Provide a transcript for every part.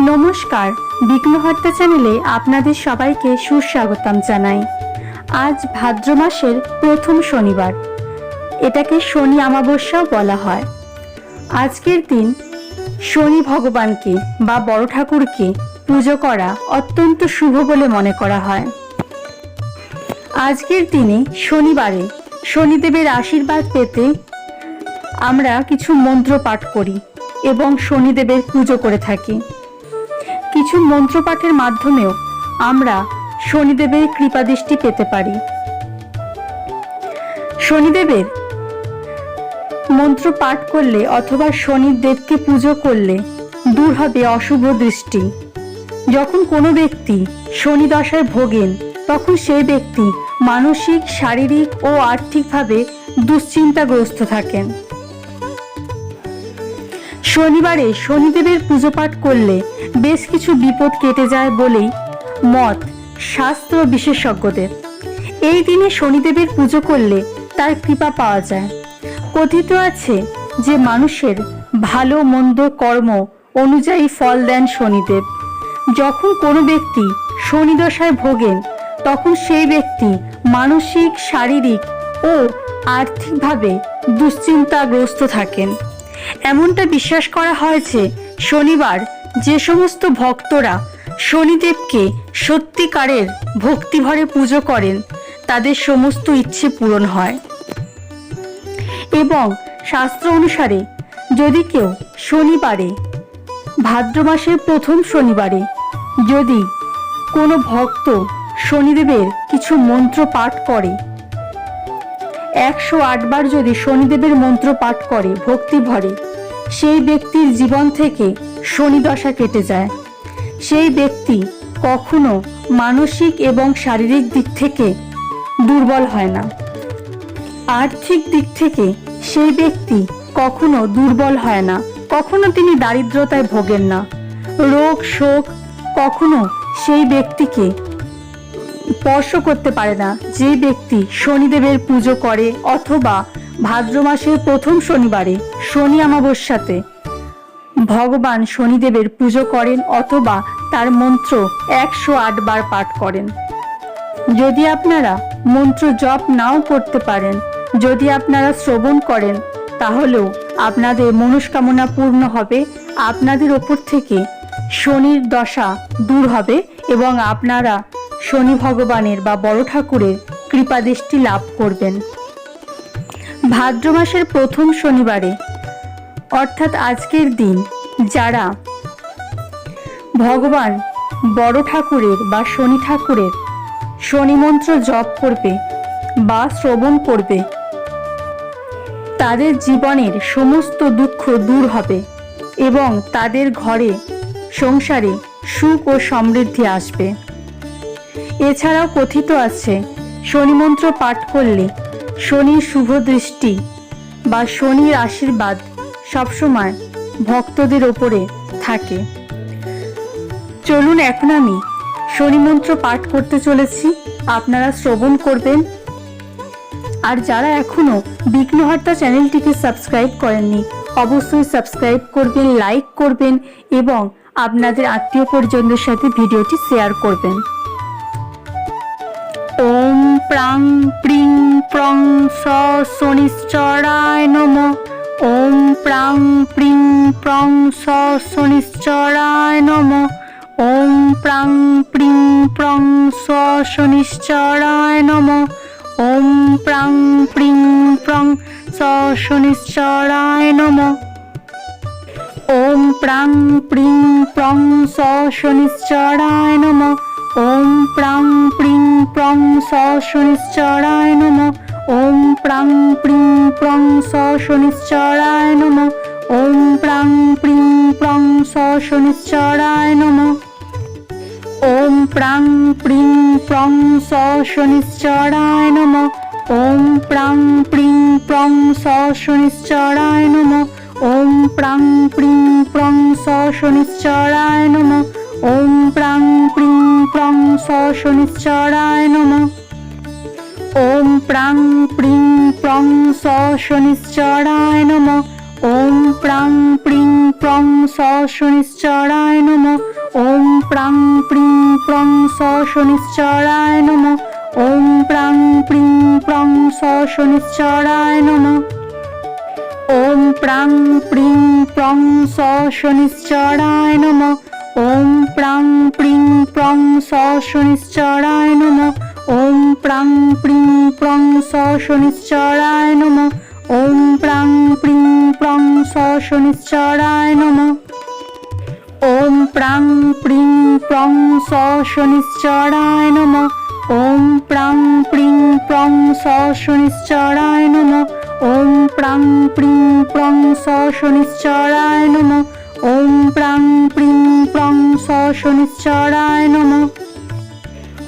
নমস্কার বিঘ্নহর্তা চ্যানেলে আপনাদের সবাইকে সুস্বাগতম জানাই। আজ ভাদ্র মাসের প্রথম শনিবার। এটাকে শনি অমাবস্যাও বলা হয়। আজকের দিন শনি ভগবানকে বা বড় ঠাকুরকে পুজো করা অত্যন্ত শুভ বলে মনে করা হয়। আজকের দিনে শনিবারে শনিদেবের আশীর্বাদ পেতে আমরা কিছু মন্ত্র পাঠ করি এবং শনিদেবের পুজো করে থাকি। কিছু মন্ত্রপাঠের মাধ্যমেও আমরা শনিদেবের কৃপাদৃষ্টি পেতে পারি। শনিদেবের মন্ত্র পাঠ করলে অথবা শনিদেবকে পুজো করলে দূর হবে অশুভ দৃষ্টি। যখন কোনো ব্যক্তি শনি দশায় ভোগেন, তখন সেই ব্যক্তি মানসিক, শারীরিক ও আর্থিকভাবে দুশ্চিন্তাগ্রস্ত থাকেন। শনিবারে শনিদেবের পুজো পাঠ করলে বেশ কিছু বিপদ কেটে যায় বলেই মত শাস্ত্র বিশেষজ্ঞদের। এই দিনে শনিদেবের পুজো করলে তার কৃপা পাওয়া যায়। কথিত আছে যে মানুষের ভালো মন্দ কর্ম অনুযায়ী ফল দেন শনিদেব। যখন কোনো ব্যক্তি শনিদশায় ভোগেন, তখন সেই ব্যক্তি মানসিক, শারীরিক ও আর্থিকভাবে দুশ্চিন্তাগ্রস্ত থাকেন। এমনটা বিশ্বাস করা হয়েছে শনিবার যে সমস্ত ভক্তরা শনিদেবকে সত্যিকারের ভক্তিভরে পুজো করেন, তাদের সমস্ত ইচ্ছে পূরণ হয়। এবং শাস্ত্র অনুসারে যদি কেউ শনিবারে, ভাদ্র মাসের প্রথম শনিবারে যদি কোনো ভক্ত শনিদেবের কিছু মন্ত্র পাঠ করে একশো আটবার যদি শনিদেবের মন্ত্র পাঠ করে ভক্তি ভরে, সেই ব্যক্তির জীবন থেকে শনি দশা কেটে যায়। সেই ব্যক্তি কখনো মানসিক এবং শারীরিক দিক থেকে দুর্বল হয় না। আর্থিক দিক থেকে সেই ব্যক্তি কখনো দুর্বল হয় না। কখনো তিনি দারিদ্রতায় ভোগেন না। রোগ শোক কখনো সেই ব্যক্তিকে স্পর্শ করতে পারে না। যে ব্যক্তি শনিদেবের পুজো করে অথবা ভাদ্র মাসের প্রথম শনিবারে শনি অমাবস্যাতে ভগবান শনিদেবের পুজো করেন অথবা তার মন্ত্র একশো বার পাঠ করেন। যদি আপনারা মন্ত্র জপ নাও করতে পারেন, যদি আপনারা শ্রবণ করেন, তাহলেও আপনাদের মনস্কামনা পূর্ণ হবে, আপনাদের ওপর থেকে শনির দশা দূর হবে এবং আপনারা শনি ভগবানের বা বড় ঠাকুরের কৃপাদৃষ্টি লাভ করবেন। ভাদ্র মাসের প্রথম শনিবারে, অর্থাৎ আজকের দিন, যারা ভগবান বড় ঠাকুরের বা শনি ঠাকুরের শনি মন্ত্র জপ করবে বা শ্রবণ করবে, তাদের জীবনের সমস্ত দুঃখ দূর হবে এবং তাদের ঘরে, সংসারে সুখ ও সমৃদ্ধি আসবে। এছাড়াও কথিত আছে শনি মন্ত্র পাঠ করলে শনির শুভ দৃষ্টি বা শনির আশীর্বাদ সবসময় ভক্তদের ওপরে থাকে। চলুন এখন আমি শনি মন্ত্র পাঠ করতে চলেছি। আপনারা শ্রবণ করবেন। আর যারা এখনও বিঘ্নহর্তা চ্যানেলটিকে সাবস্ক্রাইব করেননি, অবশ্যই সাবস্ক্রাইব করবেন, লাইক করবেন এবং আপনাদের আত্মীয় পরিজনদের সাথে ভিডিওটি শেয়ার করবেন। ওম প্রিং, প্রং, স নম। ওম প্রাং, প্রিং, প্রং, স নম। ওম প্রাং, প্রিং, প্রং, স নম। ওম প্রাং, প্রিং, প্রং, স নম। ওম প্রাং, প্রিং, প্রং, স নম। ওম প্রাং, প্রিং প্রং স শনিশ্চরায় নম। ওম প্রাং প্রিং প্রং স শনিশ্চরায় নম। ওম প্রাং প্রিং প্রং স শনিশ্চরায় নম। ওম প্রাং প্রিং প্রং স শনিশ্চরায় নম। ওম প্রাং প্রিং প্রং স শনিশ্চরায় নম। ওম প্রাং প্রিং প্রং স শনিশ্চরায় নম। ওম প্রাং প্রিং প্রং স শনিশ্চরায় নম। ওম প্রাং প্রিং প্রং স শনিশ্চরায় নম। ওম প্রাং প্রিং প্রং স শনিশ্চরায় নম। ওম প্রাং প্রিং প্রং স শনিশ্চরায় নম। ওম প্রাং প্রিং প্রং স শনিশ্চরায় নম। ওম প্রাং প্রিং প্রং স শনিশ্চরায় নম। প্রাং প্রিং প্রং স শনিশ্চরায় নম। ওম প্রাং প্রিং প্রং নম। ওম প্রাং প্রিং প্রং স নম। ওম প্রাং প্রিং প্রং স নম। ওম প্রাং প্রিং প্রং স নম। ওম প্রাং প্রিং প্রং নম। ওম প্রাং প্রিং শনিশ্চরায় নম।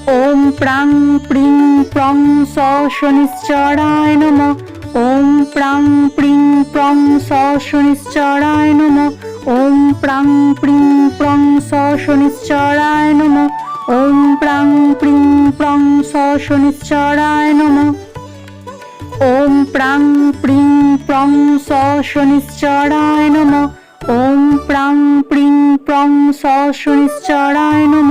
ওম প্রাং প্রিং প্রং স শনিশ্চরায় নম। ওম প্রাং প্রিং প্রং স শনিশ্চরায় নম। ওম প্রাং প্রিং প্রং স শনিশ্চরায় নম। ওম প্রাং প্রিং প্রং স শনিশ্চরায় নম। ওম প্রাং প্রিং প্রং স শনিশ্চরায় নম। ওম প্রাং প্রিং প্রং শনিশ্চরায় নম।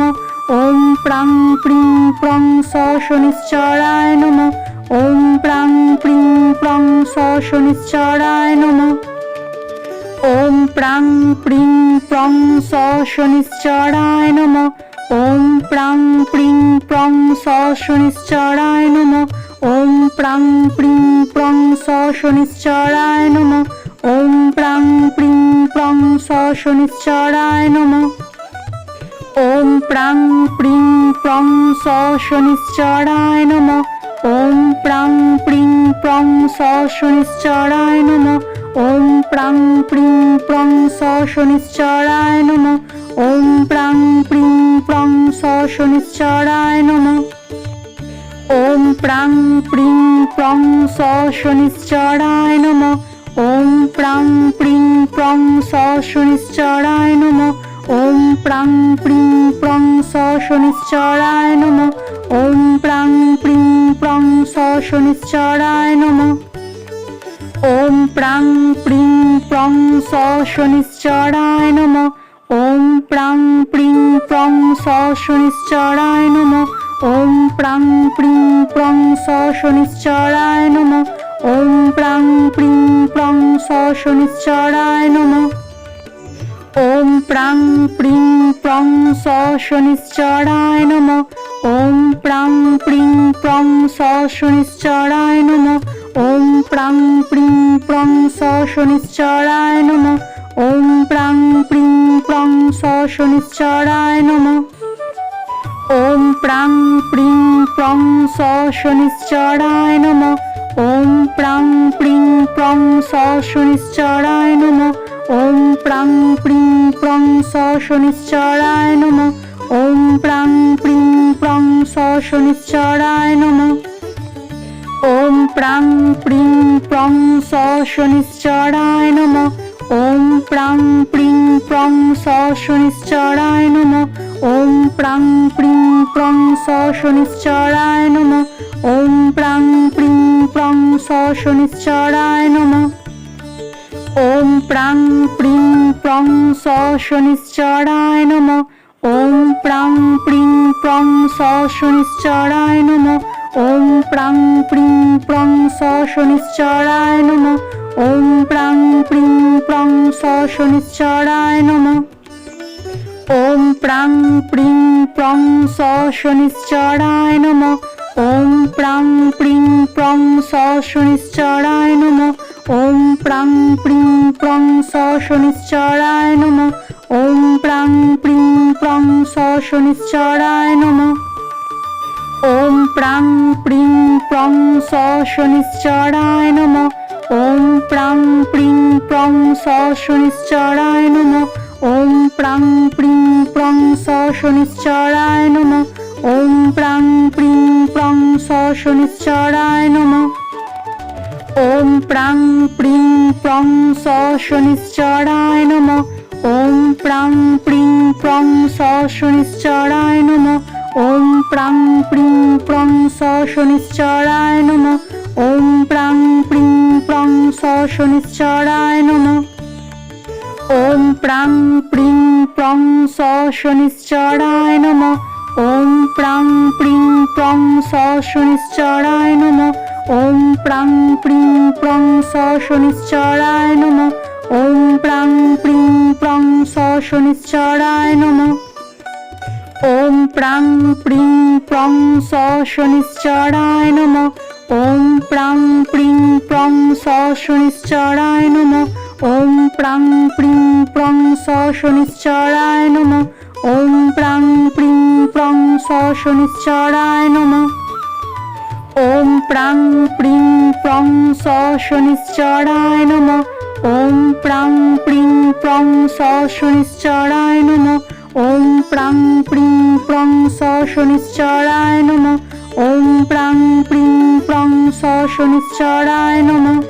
ওম প্রাং প্রিং প্রং স শনিশ্চরায় নম। ওম প্রাং প্রিং প্রং স শনিশ্চরায় নম। ওম প্রাং প্রিং প্রং স শনিশ্চরায় নম। ওম প্রাং প্রিং প্রং স শনিশ্চরায় নম। ওম প্রাং প্রিং প্রং স শনিশ্চরায় নম। ওম প্রাং প্রিং প্রং স শনিশ্চরায় নম। ওম প্রাং প্রিং প্রং স শনিশ্চরায় নম। ওম প্রাং প্রিং প্রং স শনিশ্চরায় নম। ওম প্রাং প্রিং প্রং স শনিশ্চরায় নম। ওম প্রাং প্রিং প্রং স শনিশ্চরায় নম। ওম প্রাং প্রিং প্রং স শনিশ্চরায় নম। ওম প্রাং প্রিং প্রং স শনিশ্চরায় নম। ওম প্রাং প্রিং প্রং স শনিশ্চরায় নম। ওম প্রাং প্রিং প্রং স শনিশ্চরায় নম। ওম প্রাং প্রিং প্রং স শনিশ্চরায় নম। ওম প্রাং প্রিং প্রং স শনিশ্চরায় নম। ওম প্রাং প্রিং প্রং স শনিশ্চরায় নম। ওম প্রাং প্রিং প্রং স শনিশ্চরায় নম। ওম প্রাং প্রিং প্রং স শনিশ্চরায় নম। ওম প্রাং প্রিং প্রং স শনিশ্চরায় নম। ওম প্রাং প্রিং প্রং স শনিশ্চরায় নম। ওম প্রাং প্রিং প্রং স শনিশ্চরায় নম। ওম প্রাং প্রিং প্রং স শনিশ্চরায় নম। ওম প্রাং প্রিং প্রং স শনিশ্চরায় নম। ওম প্রাং প্রিং প্রং স শনিশ্চরায় নম। ওম প্রাং প্রিং প্রং স শনিশ্চরায় নম। ওম প্রাং প্রিং প্রং স শনিশ্চরায় নম। ওম প্রাং প্রিং প্রং স শনিশ্চরায় নম। ওম প্রাং প্রিং প্রং স শনিশ্চরায় নম। ওম প্রাং প্রিং প্রং স শনিশ্চরায় নম। ওম প্রাং প্রিং প্রং স শনিশ্চরায় নম। ওম প্রাং প্রিং প্রং স শনিশ্চরায় নম। ওম প্রাং প্রিং প্রং স শনিশ্চরায় নম। ওম প্রাং প্রিং প্রং স শনিশ্চরায় নম। ওম প্রাং প্রিং প্রং স শনিশ্চরায় নম। ওম প্রাং প্রিং প্রং স শনিশ্চরায় নম। ওম প্রাং প্রিং প্রং স শনিশ্চরায় নম। ওম প্রাং প্রিং প্রং স শনিশ্চরায় নম। ওম প্রাং প্রিং প্রং স শনিশ্চরায় নম। ওম প্রাং প্রিং প্রং স শনিশ্চরায় নম। ওম প্রাং প্রিং প্রং স শনিশ্চরায় নম। ওম প্রাং প্রিং প্রং স শনিশ্চরায় নম। ওম প্রাং প্রিং প্রং স শনিশ্চরায় নম। ওম প্রাং প্রিং প্রং স শনিশ্চরায় নম। ওম প্রাং প্রিং প্রং স শনিশ্চরায় নম। ওম প্রাং প্রিং প্রং স শনিশ্চরায় নম। ওম প্রাং প্রিং প্রং স শনিশ্চরায় নম। ওম প্রাং প্রিং প্রং স শনিশ্চরায় নম। ওম প্রাং প্রিং প্রং স শনিশ্চরায় নম। ওম প্রাং প্রিং প্রং স শনিশ্চরায় নম। ওম প্রাং প্রিং প্রং স শনিশ্চরায় নম। ওম প্রাং প্রিং প্রং স শনিশ্চরায় নম। ওম প্রাং প্রিং প্রং স শনিশ্চরায় নম। ওম প্রাং প্রিং প্রং স শনিশ্চরায় নম। শনিশ্চরায় নম। ওম প্রাং প্রিং প্রং স শনিশ্চরায় নম। ওম প্রাং প্রিং প্রং স শনিশ্চরায় নম। ওম প্রাং প্রিং প্রং স শনিশ্চরায় নম।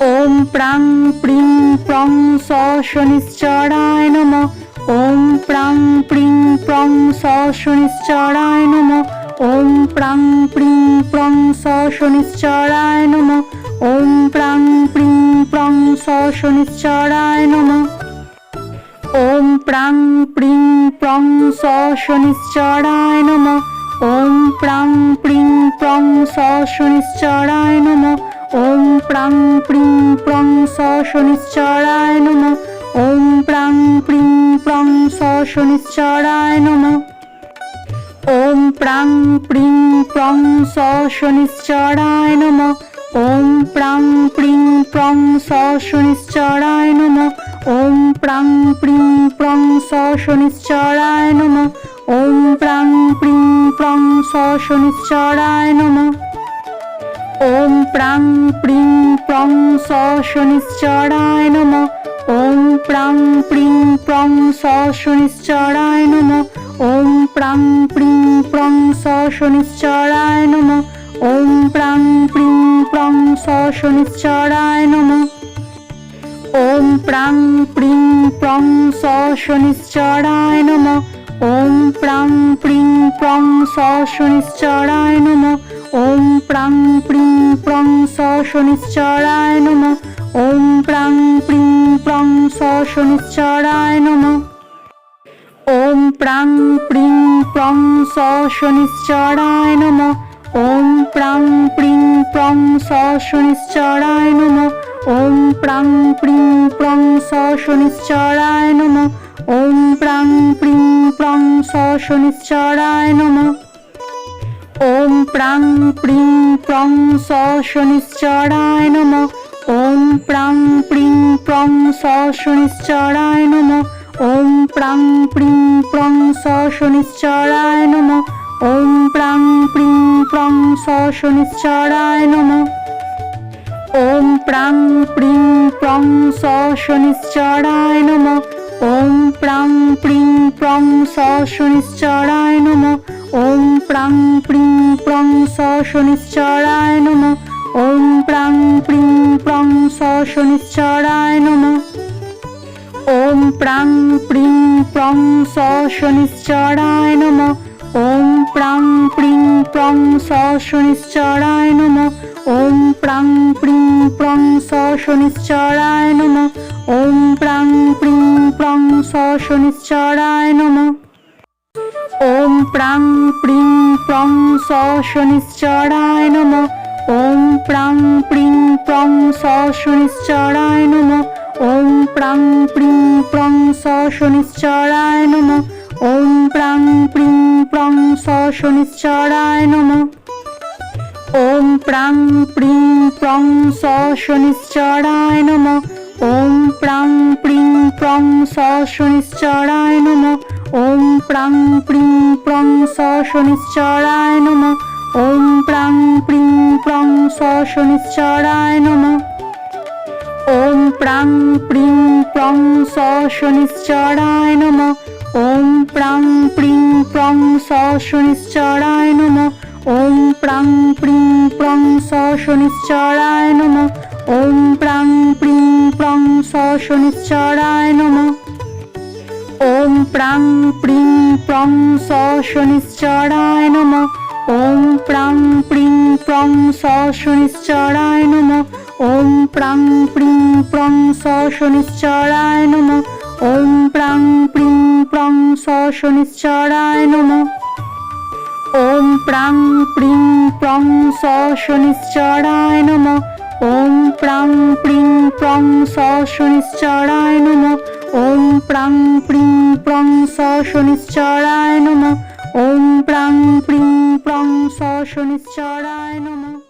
ওম প্রাং প্রিং প্রং স শনিশ্চরায় নম। ওম প্রাং প্রিং প্রং স শনিশ্চরায় নম। ওম প্রাং প্রিং প্রং স শনিশ্চরায় নম। প্রাং প্রিং প্রং স শনিশ্চরায় নম। ওম প্রাং প্রিং প্রং স শনিশ্চরায় নম। ওম প্রাং প্রিং প্রং স শনিশ্চরায় নম। ওম প্রাং প্রিং প্রং স শনিশ্চরায় নম। ওম প্রাং প্রিং প্রং স শনিশ্চরায় নম। ওম প্রাং প্রিং প্রং স শনিশ্চরায় নম। ওম প্রাং প্রিং প্রং স শনিশ্চরায় নম। ওম প্রাং প্রিং প্রং স শনিশ্চরায় নম। ওম প্রাং প্রিং প্রং স শনিশ্চরায় নম। ওম প্রাং প্রিং প্রং স শনিশ্চরায় নম। ওম প্রাং প্রিং প্রং স শনিশ্চরায় নম। ওম প্রাং প্রিং প্রং স শনিশ্চরায় নম। ওম প্রাং প্রিং প্রং স শনিশ্চরায় নম। ওম প্রাং প্রিং প্রং স শনিশ্চরায় নম। ওম প্রাং প্রিং প্রং স শনিশ্চরায় নম। ওম প্রাং প্রিং প্রং স শনিশ্চরায় নম। ওম প্রাং প্রিং প্রং স শনিশ্চরায় নম। ওম প্রাং প্রিং প্রং স শনিশ্চরায় নম। প্রাং প্রিং প্রং স শনিশ্চরায় নম। ওম প্রাং প্রিং প্রং স শনিশ্চরায় নম। ওম প্রাং প্রিং প্রং স শনিশ্চরায় নম। ওম প্রাং প্রিং প্রং স শনিশ্চরায় নম। ওম প্রাং প্রিং প্রং স শনিশ্চরায় নম। ওম প্রাং প্রিং প্রং স শনিশ্চরায় নম। প্রং স শনিশ্চরায় নম। ওম প্রাং প্রিং প্রং স শনিশ্চরায় নম। ওম প্রাং প্রিং প্রং স শনিশ্চরায় নম। ওম প্রাং প্রিং প্রং স শনিশ্চরায় নম। ওম প্রাং প্রিং প্রং স শনিশ্চরায় নম। ওম প্রাং প্রিং প্রং স শনিশ্চরায় নম। ওম প্রাং প্রিং প্রং স শনিশ্চরায় নম। ওম প্রাং প্রিং প্রং স শনিশ্চরায় নম। ওম প্রাং প্রিং প্রং স শনিশ্চরায় নম। ওম প্রাং প্রিং প্রং স শনিশ্চরায় নম। ওম প্রাং প্রিং প্রং স শনিশ্চরায় নম। ওম প্রাং প্রিং প্রং স শনিশ্চরায় নম। ওম প্রাং প্রিং প্রং স শনিশ্চরায় নম। ওম প্রাং প্রিং প্রং স শনিশ্চরায় নম। ওম প্রাং প্রিং প্রং স শনিশ্চরায় নম। ওম প্রাং প্রিং প্রং স শনিশ্চরায় নম। ওম প্রাং প্রিং প্রং স শনিশ্চরায় নম। ওম প্রাং প্রিং প্রং স শনিশ্চরায় নম। ওম প্রাং প্রিং প্রং স শনিশ্চরায় নম। ওম প্রাং প্রিং প্রং স শনিশ্চরায় নম। ওম প্রাং প্রিং প্রং স শনিশ্চরায় নম। ওম প্রাং প্রিং প্রং স শনিশ্চরায় নম। ওম প্রাং প্রিং প্রং স শনিশ্চরায় নম। ওম প্রাং প্রিং প্রং স শনিশ্চরায় নম। ওম প্রাং প্রিং প্রং স নমঃ। ওম প্রাং প্রিং প্রং স নমঃ। ওম প্রাং প্রিং প্রং স নমঃ। ওম প্রাং প্রিং প্রং স নমঃ। ওম প্রাং প্রিং প্রং স নমঃ।